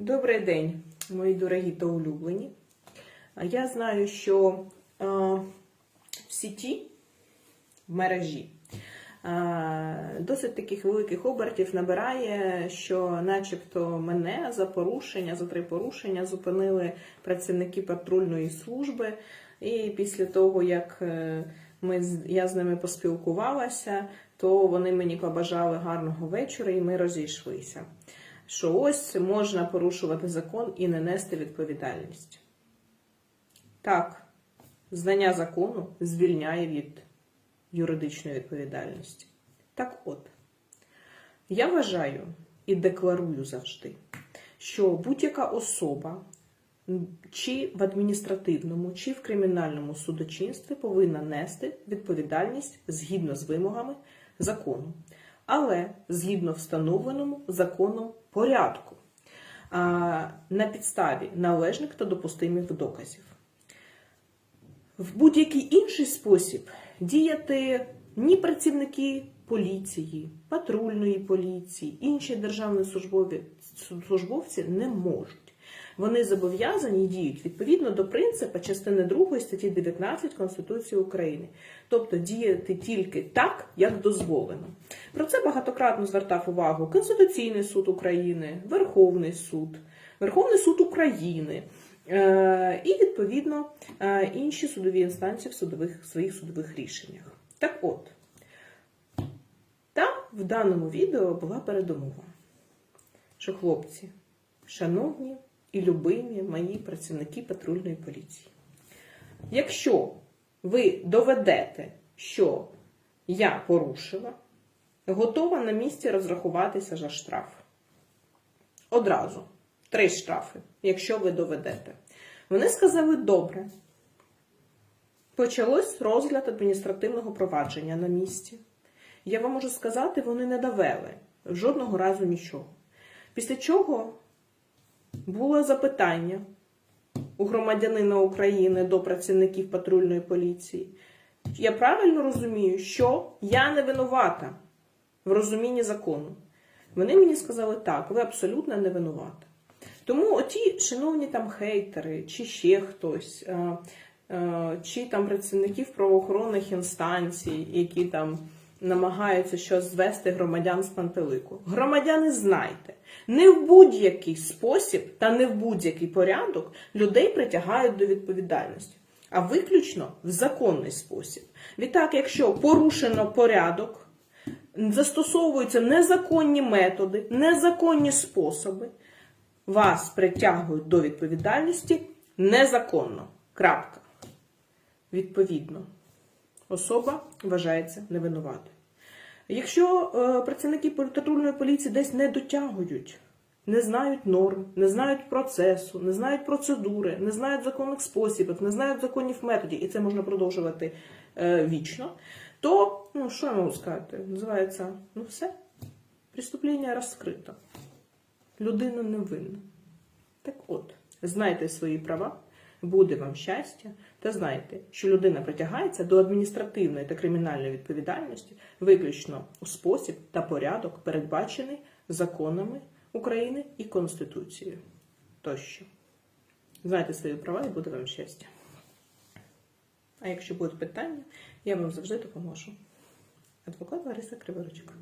Добрий день, мої дорогі та улюблені. Я знаю, що е, в сіті, в мережі, е, досить таких великих обертів набирає, що начебто мене за порушення, за три порушення зупинили працівники патрульної служби. І після того, як е, ми, я з ними поспілкувалася, то вони мені побажали гарного вечора і ми розійшлися що ось можна порушувати закон і не нести відповідальність. Так, знання закону звільняє від юридичної відповідальності. Так от, я вважаю і декларую завжди, що будь-яка особа чи в адміністративному, чи в кримінальному судочинстві повинна нести відповідальність згідно з вимогами закону, але згідно встановленому законом порядку на підставі належних та допустимих доказів. В будь-який інший спосіб діяти ні працівники поліції, патрульної поліції, інші державні службовці не можуть. Вони зобов'язані діють відповідно до принципу частини 2 статті 19 Конституції України, тобто діяти тільки так, як дозволено. Про це багатократно звертав увагу Конституційний суд України, Верховний суд, Верховний суд України. Е, І відповідно е, інші судові інстанції в судових своїх судових рішеннях. Так от, там в даному відео була передумова, що хлопці, шановні і любимі мої працівники патрульної поліції, якщо ви доведете, що я порушила, готова на місці розрахуватися за штраф. Одразу. Три штрафи, якщо ви доведете. Вони сказали добре. Почалось розгляд адміністративного провадження на місці. Я вам можу сказати, вони не довели жодного разу нічого. Після чого було запитання у громадянина України до працівників патрульної поліції. Я правильно розумію, що я не винувата в розумінні закону. Вони мені сказали, так, ви абсолютно не винувата. Тому оті шановні там хейтери, чи ще хтось, е, е, чи там працівників правоохоронних інстанцій, які там намагаються щось звести громадян з пантелику. Громадяни, знайте, не в будь-який спосіб та не в будь-який порядок людей притягають до відповідальності, а виключно в законний спосіб. Відтак, якщо порушено порядок, застосовуються незаконні методи, незаконні способи, вас притягують до відповідальності незаконно. Крапка. Відповідно, особа вважається невинуватою. Якщо е, працівники патрульної поліції десь не дотягують, не знають норм, не знають процесу, не знають процедури, не знають законних способів, не знають законів методів, і це можна продовжувати е, вічно, то, ну, що я можу сказати? Називається, ну все, преступлення розкрито. Людина невинна. Так от, знайте свої права, буде вам щастя, та знайте, що людина притягається до адміністративної та кримінальної відповідальності виключно у спосіб та порядок, передбачений законами України і Конституцією. Тощо. Знайте свої права і буде вам щастя. А якщо будуть питання, я вам завжди допоможу. Адвокат Лариса Криворучка.